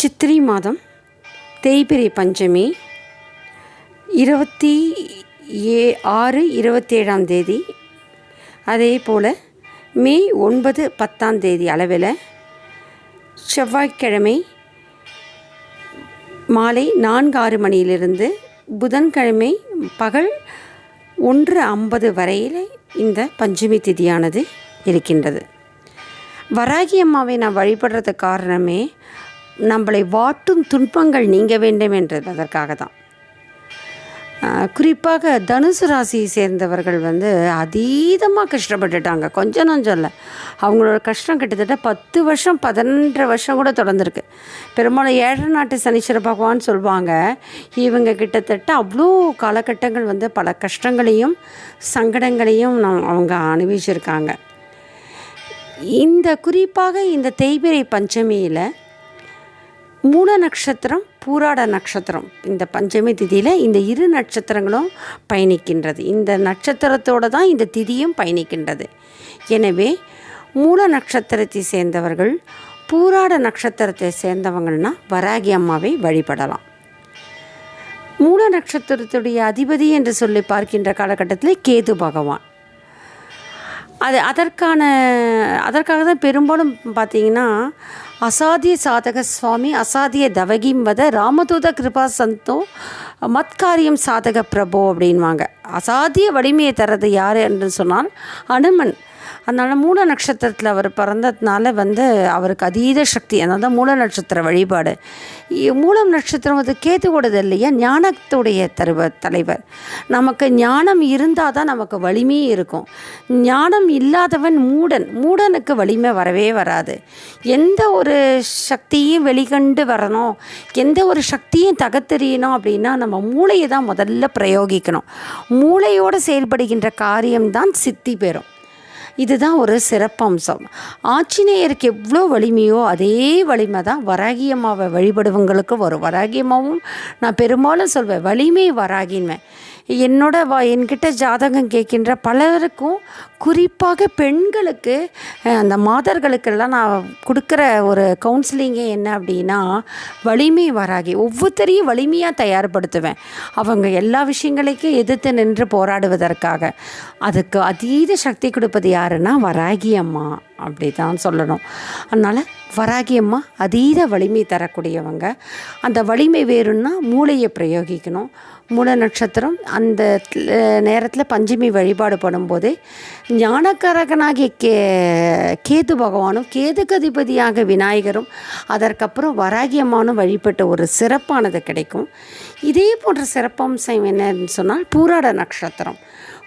சித்திரை மாதம் தேய்பிரை பஞ்சமி இருபத்தி ஏ ஆறு இருபத்தேழாம் தேதி. அதே போல் மே ஒன்பது பத்தாம் தேதி அளவில் செவ்வாய்க்கிழமை மாலை நான்கு ஆறு மணியிலிருந்து புதன்கிழமை பகல் ஒன்று ஐம்பது வரையில் இந்த பஞ்சமி திதியானது இருக்கின்றது. வராகி அம்மாவை நான் வழிபடுறது காரணமே நம்மளை வாட்டும் துன்பங்கள் நீங்க வேண்டும் என்றது அதற்காக தான் குறிப்பாக தனுசு ராசியை சேர்ந்தவர்கள் வந்து அதீதமாக கஷ்டப்பட்டுட்டாங்க. கொஞ்சம் நஞ்சம் இல்லை அவங்களோட கஷ்டம் கிட்டத்தட்ட பத்து வருஷம் பதினொன்றரை வருஷம் கூட தொடர்ந்துருக்கு. பெரும்பாலும் ஏழரை நாட்டு சனீஸ்வர பகவான் சொல்லுவாங்க. இவங்க கிட்டத்தட்ட அவ்வளோ காலகட்டங்கள் வந்து பல கஷ்டங்களையும் சங்கடங்களையும் நம் அவங்க அனுபவிச்சிருக்காங்க. இந்த குறிப்பாக இந்த தேய்பிரை பஞ்சமியில் மூல நட்சத்திரம் பூராட நட்சத்திரம். இந்த பஞ்சமி திதியில் இந்த இரு நட்சத்திரங்களும் பயணிக்கின்றது. இந்த நட்சத்திரத்தோடு தான் இந்த திதியும் பயணிக்கின்றது. எனவே மூல நட்சத்திரத்தை சேர்ந்தவர்கள் பூராட நட்சத்திரத்தை சேர்ந்தவங்கள்னா வராகி அம்மாவை வழிபடலாம். மூல நட்சத்திரத்துடைய அதிபதி என்று சொல்லி பார்க்கின்ற காலகட்டத்தில் கேது பகவான். அது அதற்கான அதற்காக தான் பெரும்பாலும் பார்த்தீங்கன்னா அசாத்திய சாதக சுவாமி அசாத்திய தவகிம் வத ராமதூத கிருபா சந்தோ மத்காரியம் சாதக பிரபோ அப்படின்வாங்க. அசாத்திய வலிமையை தர்றது யார் என்று சொன்னால் அனுமன். அதனால் மூல நட்சத்திரத்தில் அவர் பிறந்ததுனால வந்து அவருக்கு அதீத சக்தி அதனால தான் மூல நட்சத்திர வழிபாடு. மூலம் நட்சத்திரம் வந்து கேத்துவோடது இல்லையா? ஞானத்துடைய தருவ தலைவர். நமக்கு ஞானம் இருந்தால் தான் நமக்கு வலிமையும் இருக்கும். ஞானம் இல்லாதவன் மூடன் மூடனுக்கு வலிமை வரவே வராது. எந்த ஒரு சக்தியும் வெளிக்கண்டு வரணும் எந்த ஒரு சக்தியும் தகத்தெறியணும் அப்படின்னா நம்ம மூளையை தான் முதல்ல பிரயோகிக்கணும். மூளையோடு செயல்படுகின்ற காரியம்தான் சித்தி பெறும். இதுதான் ஒரு சிறப்பம்சம். ஆஞ்சநேயருக்கு எவ்வளோ வலிமையோ அதே வலிமை தான் வராகியம்மாவை வழிபடுவங்களுக்கு வரும். வராகியம்மாவும் நான் பெரும்பாலும் சொல்வேன் வலிமை வராகின்வேன் என்னோட வா என்கிட்ட ஜாதகம் கேட்கின்ற பலருக்கும் குறிப்பாக பெண்களுக்கு அந்த மாதர்களுக்கெல்லாம் நான் கொடுக்குற ஒரு கவுன்சிலிங்கே என்ன அப்படின்னா வலிமை வராகி ஒவ்வொருத்தரையும் வலிமையாக தயார்படுத்துவேன். அவங்க எல்லா விஷயங்களுக்கும் எதிர்த்து நின்று போராடுவதற்காக. அதுக்கு அதீத சக்தி கொடுப்பது யாருன்னா வராகி அம்மா. அப்படி தான் சொல்லணும். அதனால் வராகியம்மா அதீத வலிமை தரக்கூடியவங்க. அந்த வலிமை வேறுன்னா மூளையை பிரயோகிக்கணும். மூல நட்சத்திரம் அந்த நேரத்தில் பஞ்சமி வழிபாடு பண்ணும்போது ஞானக்காரகனாகிய கே கேது பகவானும் கேதுக்கு அதிபதியாக விநாயகரும் அதற்கப்புறம் வராகி அம்மானும் வழிபட்ட ஒரு சிறப்பானது கிடைக்கும். இதே போன்ற சிறப்பம்சம் என்னன்னு சொன்னால் பூராட நட்சத்திரம்.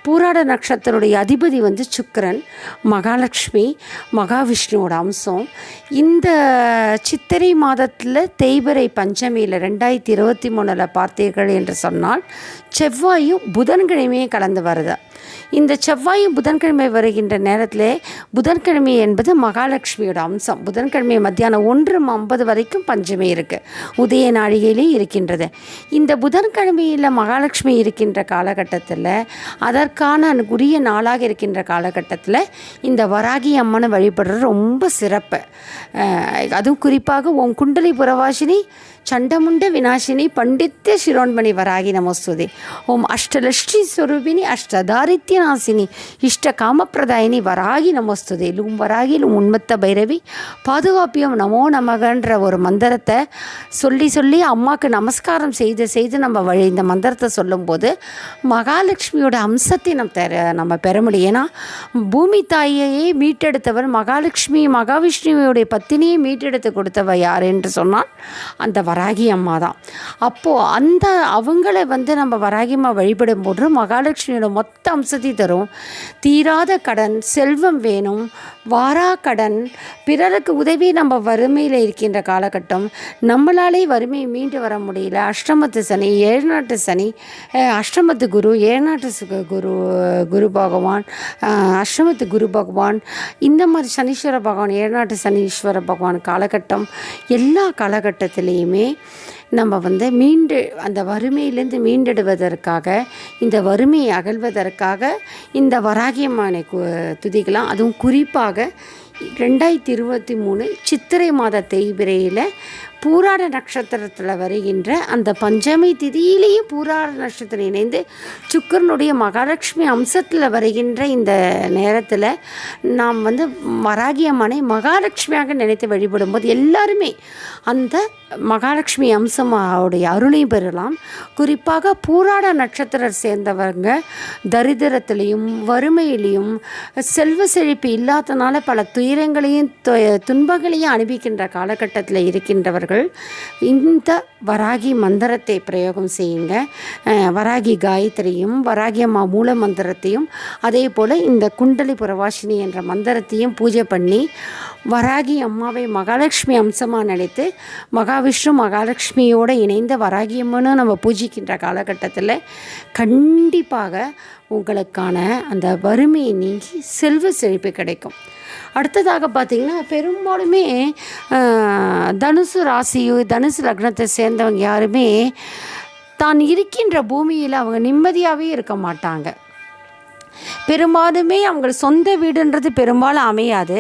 பூராட நட்சத்திரனுடைய அதிபதி வந்து சுக்கரன் மகாலட்சுமி மகாவிஷ்ணுவோட அம்சம். இந்த சித்திரை மாதத்தில் தேய்பிரை பஞ்சமியில் ரெண்டாயிரத்தி இருபத்தி மூணில் பார்த்தீர்கள் என்று சொன்னால் செவ்வாயும் புதன்கிழமையும் கலந்து வருது. இந்த செவ்வாயும் புதன்கிழமை வருகின்ற நேரத்தில் புதன்கிழமை என்பது மகாலட்சுமியோட அம்சம். புதன்கிழமை மத்தியானம் ஒன்று ஐம்பது வரைக்கும் பஞ்சமி இருக்குது உதய நாழிகையிலே இருக்கின்றது. இந்த புதன்கிழமையில் மகாலட்சுமி இருக்கின்ற காலகட்டத்தில் அதற்கு அதற்கான உரிய நாளாக இருக்கின்ற காலகட்டத்தில் இந்த வராகி அம்மனை வழிபடுறது ரொம்ப சிறப்பு. அதுவும் குறிப்பாக உன் குண்டலி புறவாசினி சண்டமுண்ட விநாசினி பண்டித்த சிரோன்மணி வராகி நமஸ்துதி. ஓம் அஷ்டலஷ்டி ஸ்வரூபிணி அஷ்டதாரித்ய நாசினி இஷ்ட காமப்பிரதாயினி வராகி நமஸ்துதி. லும் வராகி லும் உண்மத்த பைரவி பாதுகாப்பியம் நமோ நமகன்ற ஒரு மந்திரத்தை சொல்லி சொல்லி அம்மாவுக்கு நமஸ்காரம் செய்து செய்து நம்ம வழி இந்த மந்திரத்தை சொல்லும்போது மகாலட்சுமியோட அம்சத்தை நம்ம தர நம்ம பெற முடியும். ஏன்னா பூமி தாயையே மீட்டெடுத்தவர் மகாலட்சுமி மகாவிஷ்ணுவோடைய பத்தினியை மீட்டெடுத்து கொடுத்தவர் யார் என்று சொன்னால் அந்த வராகி அம்மா தான். அப்போது அந்த அவங்கள வந்து நம்ம வராகி அம்மா வழிபடும் போது மகாலட்சுமியோட மொத்த அம்சத்தை தரும். தீராத கடன் செல்வம் வேணும். வாரா கடன். பிறருக்கு உதவி நம்ம வறுமையில் இருக்கின்ற காலகட்டம். நம்மளாலே வறுமையை மீண்டு வர முடியல. அஷ்டமத்து சனி ஏழ்நாட்டு சனி அஷ்டமத்து குரு ஏழ்நாட்டு குரு குரு பகவான் அஷ்டமத்து குரு பகவான். இந்த மாதிரி சனீஸ்வர பகவான் ஏழ்நாட்டு சனீஸ்வர பகவான் காலகட்டம் எல்லா காலகட்டத்திலையுமே நம்ம வந்து மீண்டு அந்த வறுமையிலேருந்து மீண்டெடுவதற்காக இந்த வறுமையை அகழ்வதற்காக இந்த வராகியம்மனை துதிக்கலாம். அதுவும் குறிப்பாக ரெண்டாயிரத்தி இருபத்தி மூணு சித்திரை மாத தேய்பிரையில் பூராட நட்சத்திரத்தில் வருகின்ற அந்த பஞ்சமி திதியிலேயே பூராட நட்சத்திரம் இணைந்து சுக்கரனுடைய மகாலட்சுமி அம்சத்தில் வருகின்ற இந்த நேரத்தில் நாம் வந்து வராகி அம்மனை மகாலட்சுமியாக நினைத்து வழிபடும்போது எல்லாருமே அந்த மகாலட்சுமி அம்சமாவுடைய அருளை பெறலாம். குறிப்பாக பூராட நட்சத்திரம் சேர்ந்தவங்க தரித்திரத்திலையும் வறுமையிலையும் செல்வ செழிப்பு இல்லாதனால பல துயரங்களையும் து- துன்பங்களையும் அனுபவிக்கின்ற காலகட்டத்தில் இருக்கின்றவர்கள் இந்த வராகி மந்திரத்தை பிரயோகம் செய்யுங்க. வராகி காயத்ரியும் வராகி அம்மா மூல மந்திரத்தையும் அதே போல் இந்த குண்டலி புரவாசினி என்ற மந்திரத்தையும் பூஜை பண்ணி வராகி அம்மாவை மகாலட்சுமி அம்சமாக நினைத்து மகாவிஷ்ணு மகாலட்சுமியோடு இணைந்த வராகி நம்ம பூஜிக்கின்ற காலகட்டத்தில் கண்டிப்பாக உங்களுக்கான அந்த வறுமையை நீங்கி செல்வ செழிப்பு கிடைக்கும். அடுத்ததாக பார்த்திங்கன்னா பெரும்பாலுமே தனுசு ராசியோ தனுசு லக்னத்தை சேர்ந்தவங்க யாருமே தான் இருக்கின்ற பூமியில் அவங்க நிம்மதியாகவே இருக்க மாட்டாங்க. பெரும்பாலுமே அவங்க சொந்த வீடுன்றது பெரும்பாலும் அமையாது.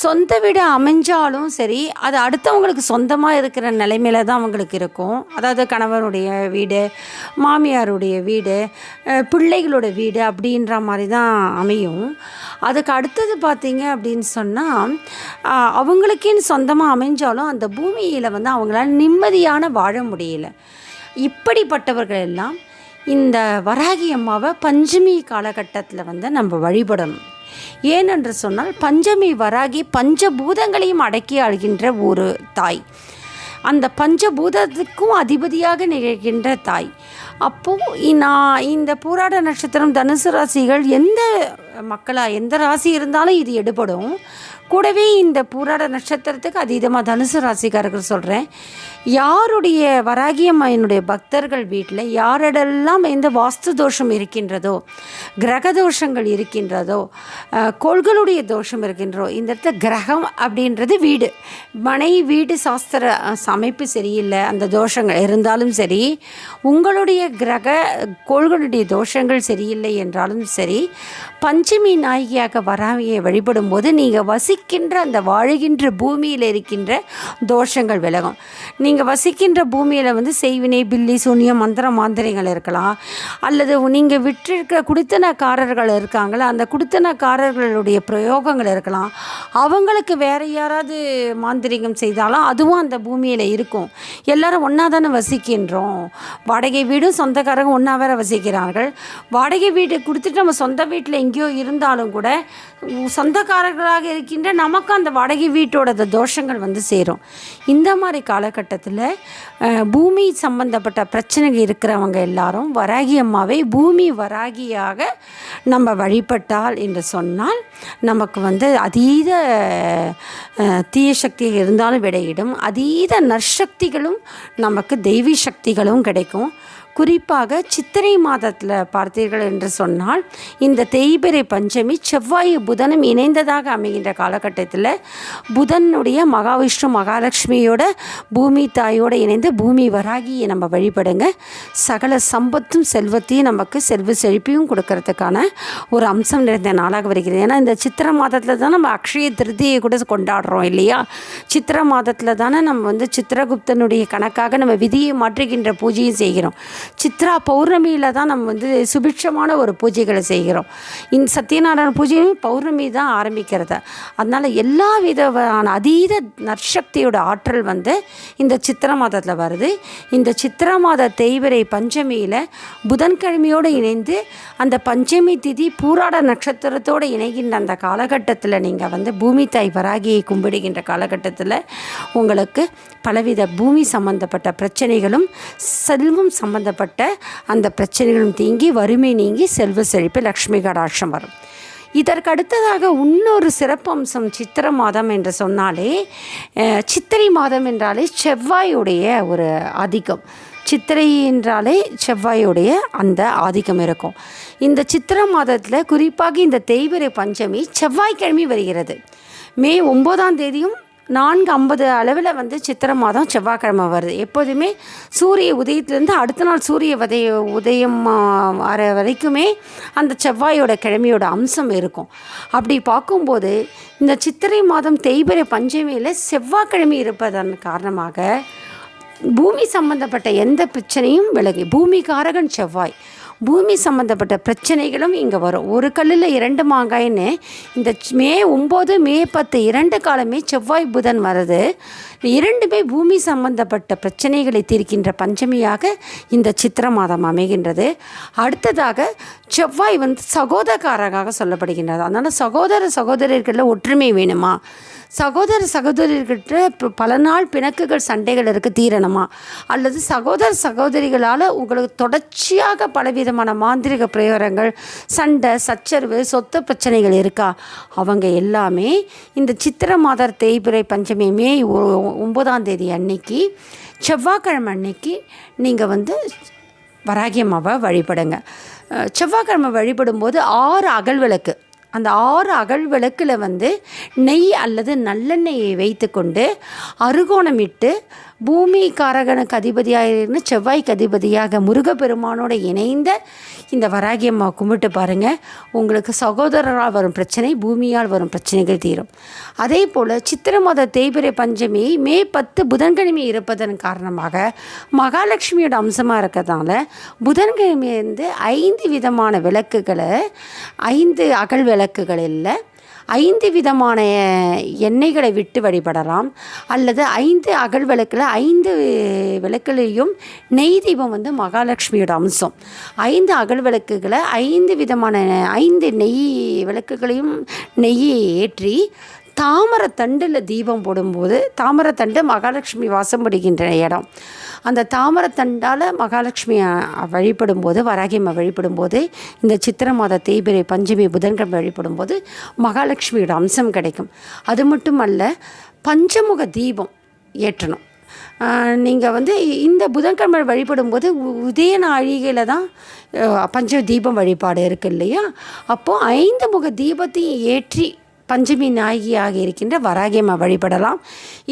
சொந்த வீடு அமைஞ்சாலும் சரி அது அடுத்தவங்களுக்கு சொந்தமாக இருக்கிற நிலைமையில தான் அவங்களுக்கு இருக்கும். அதாவது கணவனுடைய வீடு மாமியாருடைய வீடு பிள்ளைகளோட வீடு அப்படின்ற மாதிரி தான் அமையும். அதுக்கு அடுத்தது பார்த்திங்க அப்படின்னு சொன்னால் அவங்களுக்கேன்னு சொந்தமாக அமைஞ்சாலும் அந்த பூமியில் வந்து அவங்களால நிம்மதியான வாழ முடியல. இப்படிப்பட்டவர்கள் எல்லாம் இந்த வராகி அம்மாவை பஞ்சமி காலகட்டத்தில் வந்து நம்ம வழிபடணும். ஏனென்று சொன்னால் பஞ்சமி வராகி பஞ்சபூதங்களையும் அடக்கி ஆள்கின்ற ஒரு தாய். அந்த பஞ்சபூதத்துக்கும் அதிபதியாக நிகழ்கின்ற தாய். அப்போது நான் இந்த பூராட நட்சத்திரம் தனுசு ராசிகள் எந்த மக்களாக எந்த ராசி இருந்தாலும் இது எடுபடும். கூடவே இந்த பூராட நட்சத்திரத்துக்கு அதீதமாக தனுசு ராசிக்காரர்கள் சொல்கிறேன் யாருடைய வராகியம்மையனுடைய பக்தர்கள் வீட்டில் யாரிடெல்லாம் எந்த வாஸ்து தோஷம் இருக்கின்றதோ கிரக தோஷங்கள் இருக்கின்றதோ கோள்களுடைய தோஷம் இருக்கின்றோ இந்த இடத்துல கிரகம் அப்படின்றது வீடு. மனை வீடு சாஸ்திர சமைப்பு அமைப்பு சரியில்லை அந்த தோஷங்கள் இருந்தாலும் சரி உங்களுடைய கிரக கோள்களுடைய தோஷங்கள் சரியில்லை என்றாலும் சரி பஞ்சமி நாயகியாக வராமையை வழிபடும்போது நீங்கள் வசிக்கின்ற அந்த வாழுகின்ற பூமியில் இருக்கின்ற தோஷங்கள் விலகும். நீங்கள் வசிக்கின்ற பூமியில் வந்து செய்வினை பில்லி சூன்யம் மந்திர மாந்திரைகள் இருக்கலாம். அல்லது நீங்கள் விட்டிருக்க குடித்தனக்காரர்கள் இருக்காங்களா அந்த குடித்தனக்காரர்களுடைய பிரயோகங்கள் இருக்கலாம். அவங்களுக்கு வேற யாராவது மாந்திரிகம் செய்தாலும் அதுவும் அந்த பூமியில் இருக்கும். எல்லாரும் ஒன்றா தானே வசிக்கின்றோம். வாடகை வீடும் சொந்தக்காரங்க ஒன்றா வேற வசிக்கிறார்கள். வாடகை வீடு கொடுத்துட்டு நம்ம சொந்த வீட்டில் எங்கேயோ இருந்தாலும் கூட சொந்தக்காரர்களாக இருக்கின்ற நமக்கு அந்த வாடகை வீட்டோட தோஷங்கள் வந்து சேரும். இந்த மாதிரி காலகட்டத்தில் அஹ், பூமி சம்பந்தப்பட்ட பிரச்சனைகள் இருக்கிறவங்க எல்லாரும் வராகி அம்மாவை பூமி வராகியாக நம்ம வழிபட்டால் என்று சொன்னால் நமக்கு வந்து அதீத தீய சக்தி இருந்தாலும் விடையிடும். அதீத நற்சக்திகளும் நமக்கு தெய்வீ சக்திகளும் கிடைக்கும். குறிப்பாக சித்திரை மாதத்தில் பார்த்தீர்கள் என்று சொன்னால் இந்த தேய்பிரை பஞ்சமி செவ்வாய் புதனும் இணைந்ததாக அமைகின்ற காலகட்டத்தில் புதனுடைய மகாவிஷ்ணு மகாலட்சுமியோட பூமி தாயோடு இணைந்து பூமி வராகியை நம்ம வழிபடுங்க. சகல சம்பத்தும் செல்வத்தையும் நமக்கு செல்வ செழிப்பையும் கொடுக்கறதுக்கான ஒரு அம்சம் நிறைந்த நாளாக வருகிறது. ஏன்னா இந்த சித்திரை மாதத்தில் தான் நம்ம அக்ஷய திருதியை கூட கொண்டாடுறோம் இல்லையா? சித்திரை மாதத்தில் தானே நம்ம வந்து சித்திரகுப்தனுடைய கணக்காக நம்ம விதியை மாற்றுகின்ற பூஜையும் செய்கிறோம். சித்ரா பௌர்ணமியில் தான் நம்ம வந்து சுபிட்சமான ஒரு பூஜைகளை செய்கிறோம். இந்த சத்யநாராயண பூஜையும் பௌர்ணமி தான் ஆரம்பிக்கிறது. அதனால் எல்லா விதமான அதீத நற்சக்தியோட ஆற்றல் வந்து இந்த சித்திர மாதத்தில் வருது. இந்த சித்திர மாத தேய்பிறை பஞ்சமியில் புதன்கிழமையோடு இணைந்து அந்த பஞ்சமி திதி பூராட நட்சத்திரத்தோடு இணைகின்ற அந்த காலகட்டத்தில் நீங்கள் வந்து பூமி தாய் வராகியை கும்பிடுகின்ற காலகட்டத்தில் உங்களுக்கு பலவித பூமி சம்பந்தப்பட்ட பிரச்சனைகளும் செல்வம் சம்பந்தப்பட்ட அந்த பிரச்சனைகளும் தீங்கி வறுமை நீங்கி செல்வ செழிப்பு லக்ஷ்மி கடாட்சம் வரும். இதற்கு அடுத்ததாக இன்னொரு சிறப்பம்சம் சித்திர மாதம் என்று சொன்னாலே சித்திரை மாதம் என்றாலே செவ்வாயுடைய ஒரு ஆதிக்கம். சித்திரை என்றாலே செவ்வாயுடைய அந்த ஆதிக்கம் இருக்கும். இந்த சித்திர மாதத்தில் குறிப்பாக இந்த தேய்பிரை பஞ்சமி செவ்வாய்க்கிழமை வருகிறது. மே ஒம்போதாம் தேதியும் நான்கு ஐம்பது அளவில் வந்து சித்திரை மாதம் செவ்வாய்க்கிழமை வருது. எப்போதுமே சூரிய உதயத்துலேருந்து அடுத்த நாள் சூரிய உதய உதயம் வர வரைக்குமே அந்த செவ்வாயோட கிழமையோட அம்சம் இருக்கும். அப்படி பார்க்கும்போது இந்த சித்திரை மாதம் தேய்பிறை பஞ்சமியில் செவ்வாய்க்கிழமை இருப்பதன் காரணமாக பூமி சம்பந்தப்பட்ட எந்த பிரச்சனையும் விலகி பூமிகாரகன் செவ்வாய். பூமி சம்மந்தப்பட்ட பிரச்சனைகளும் இங்கே வரும். ஒரு கல்லில் இரண்டு மாங்காய்ன்னு இந்த மே ஒம்பது மே பத்து இரண்டு காலமே செவ்வாய் புதன் வருது இரண்டுமே பூமி சம்பந்தப்பட்ட பிரச்சனைகளை தீர்க்கின்ற பஞ்சமியாக இந்த சித்திர மாதம் அமைகின்றது. அடுத்ததாக செவ்வாய் வந்து சகோதரக்காரராக சொல்லப்படுகின்றது. அதனால் சகோதர சகோதரர்களில் ஒற்றுமை வேணுமா? சகோதர சகோதரிகிட்ட பல நாள் பிணக்குகள் சண்டைகள் இருக்குது தீரணுமா? அல்லது சகோதர சகோதரிகளால் உங்களுக்கு தொடர்ச்சியாக பலவித விதமான மாந்திரிக பிரயோகங்கள் சண்டை சச்சரவு சொத்து பிரச்சனைகள் இருக்கா? அவங்க எல்லாமே இந்த சித்திர மாதர் தேய்பிரை பஞ்சமி மே ஒ- ஒன்பதாம் தேதி அன்னைக்கு செவ்வாய்க்கிழமை அன்னைக்கு நீங்கள் வந்து வராகியம்மாவை வழிபடுங்க. செவ்வாய்க்கிழமை வழிபடும்போது ஆறு அகல் விளக்கு. அந்த ஆறு அகல் விளக்கில் வந்து நெய் அல்லது நல்லெண்ணெயை வைத்துக்கொண்டு அருகோணமிட்டு பூமி காரகனுக்கு அதிபதியாக இருந்து செவ்வாய்க்கு அதிபதியாக முருகப்பெருமானோடு இணைந்த இந்த வராகியம்மா கும்பிட்டு பாருங்கள் உங்களுக்கு சகோதரரால் வரும் பிரச்சனை பூமியால் வரும் பிரச்சனைகள் தீரும். அதே போல் சித்திர மாத தேய்பிரை பஞ்சமி மே பத்து புதன்கிழமை இருப்பதன் காரணமாக மகாலட்சுமியோட அம்சமாக இருக்கிறதால புதன்கிழமை வந்து ஐந்து விதமான விளக்குகளை ஐந்து அகல் விளக்குகள் இல்லை ஐந்து விதமான எண்ணெய்களை விட்டு வழிபடலாம். அல்லது ஐந்து அகல் விளக்கில் ஐந்து விளக்குலேயும் நெய் தீபம் வந்து மகாலட்சுமியோட அம்சம். ஐந்து அகல் விளக்குகளை ஐந்து விதமான ஐந்து நெய் விளக்குகளையும் நெய்யை ஏற்றி தாமரத்தண்டில் தீபம் போடும்போது தாமரத்தண்டு மகாலட்சுமி வாசம் படுகின்ற இடம். அந்த தாமரத்தண்டால் மகாலட்சுமியை வழிபடும்போது வராகியம்மை வழிபடும்போது இந்த சித்திர மாத தேய்பிரை பஞ்சமி புதன்கிழமை வழிபடும்போது மகாலட்சுமியோட அம்சம் கிடைக்கும். அது மட்டுமல்ல பஞ்சமுக தீபம் ஏற்றணும். நீங்கள் வந்து இந்த புதன்கிழமை வழிபடும்போது உதய நாழிகையில் தான் பஞ்ச தீபம் வழிபாடு இருக்குது இல்லையா? அப்போது ஐந்து முக தீபத்தையும் ஏற்றி பஞ்சமி நாயகியாக இருக்கின்ற வராகியம்மா வழிபடலாம்.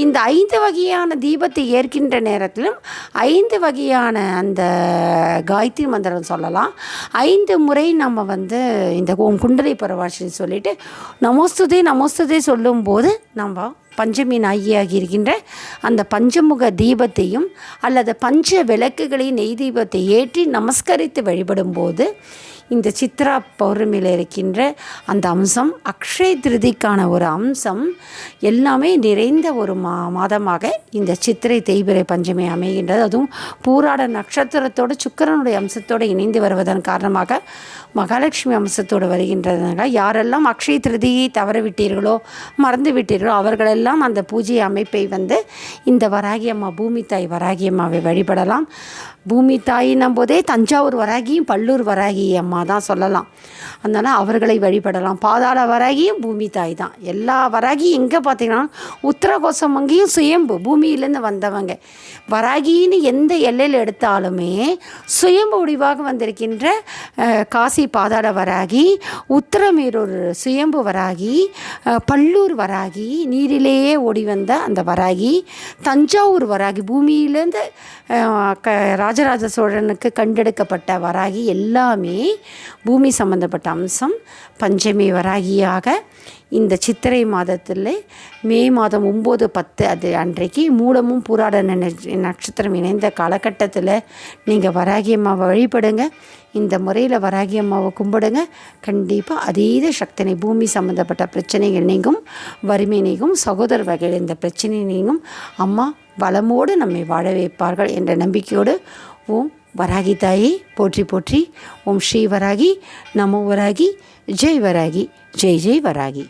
இந்த ஐந்து வகையான தீபத்தை ஏற்கின்ற நேரத்திலும் ஐந்து வகையான அந்த காயத்ரி மந்திரம் சொல்லலாம். ஐந்து முறை நம்ம வந்து இந்த ஓம் குண்டலை பரவாஷின்னு சொல்லிட்டு நமோஸ்துதே நமோஸ்துதே சொல்லும்போது நம்ம பஞ்சமி நாயகியாக இருக்கின்ற அந்த பஞ்சமுக தீபத்தையும் அல்லது பஞ்ச விளக்குகளையும் நெய் தீபத்தை ஏற்றி நமஸ்கரித்து வழிபடும்போது இந்த சித்ரா பௌர்ணமியில் இருக்கின்ற அந்த அம்சம் அக்ஷய திருதிக்கான ஒரு அம்சம் எல்லாமே நிறைந்த ஒரு மா மாதமாக இந்த சித்திரை தேய்பிரை பஞ்சமி அமைகின்றது. அதுவும் பூராட நட்சத்திரத்தோடு சுக்கிரனுடைய அம்சத்தோடு இணைந்து வருவதன் காரணமாக மகாலட்சுமி அம்சத்தோடு வருகின்றதுனால யாரெல்லாம் அக்ஷய திருதியை தவற விட்டீர்களோ மறந்து விட்டீர்களோ அவர்களெல்லாம் அந்த பூஜை அமைப்பை வந்து இந்த வராகி அம்மா பூமி தாய் வராகி அம்மாவை வழிபடலாம். பூமி தாயின்னும் போதே தஞ்சாவூர் வராகியும் பல்லூர் வராகி அம்மா தான் சொல்லலாம். அதனால் அவர்களை வழிபடலாம். பாதாள வராகியும் பூமி தாய் தான். எல்லா வராகியும் எங்கே பார்த்தீங்கன்னா உத்தரகோசம் அங்கேயும் சுயம்பு பூமியிலேருந்து வந்தவங்க. வராகின்னு எந்த எல்லையில் எடுத்தாலுமே சுயம்பு வடிவாக வந்திருக்கின்ற காசி பாதாள வராகி உத்தரமேரூர் சுயம்பு வராகி பல்லூர் வராகி நீரிலேயே ஓடி வந்த அந்த வராகி தஞ்சாவூர் வராகி பூமியிலேருந்து க ராஜராஜ சோழனுக்கு கண்டெடுக்கப்பட்ட வராகி எல்லாமே பூமி சம்மந்தப்பட்ட அம்சம் பஞ்சமி வராகியாக இந்த சித்திரை மாதத்தில் மே மாதம் ஒம்பது பத்து அது அன்றைக்கு மூலமும் பூராட நட்சத்திரம் இணைந்த காலகட்டத்தில் நீங்கள் வராகி அம்மாவை வழிபடுங்க. இந்த முறையில் வராகி அம்மாவை கும்பிடுங்க. கண்டிப்பாக அதீத சக்தினை பூமி சம்மந்தப்பட்ட பிரச்சனைகள் நீங்கும் வறுமை நீங்கும் சகோதர வகையில் இந்த பிரச்சனை நீங்கும். அம்மா வளமோடு நம்மை வாழ வைப்பார்கள் என்ற நம்பிக்கையோடு ஓம் வராகி தாயே போற்றி போற்றி ஓம் ஸ்ரீ வராகி நமோ வராகி ஜெய் வராகி ஜெய் ஜெய் வராகி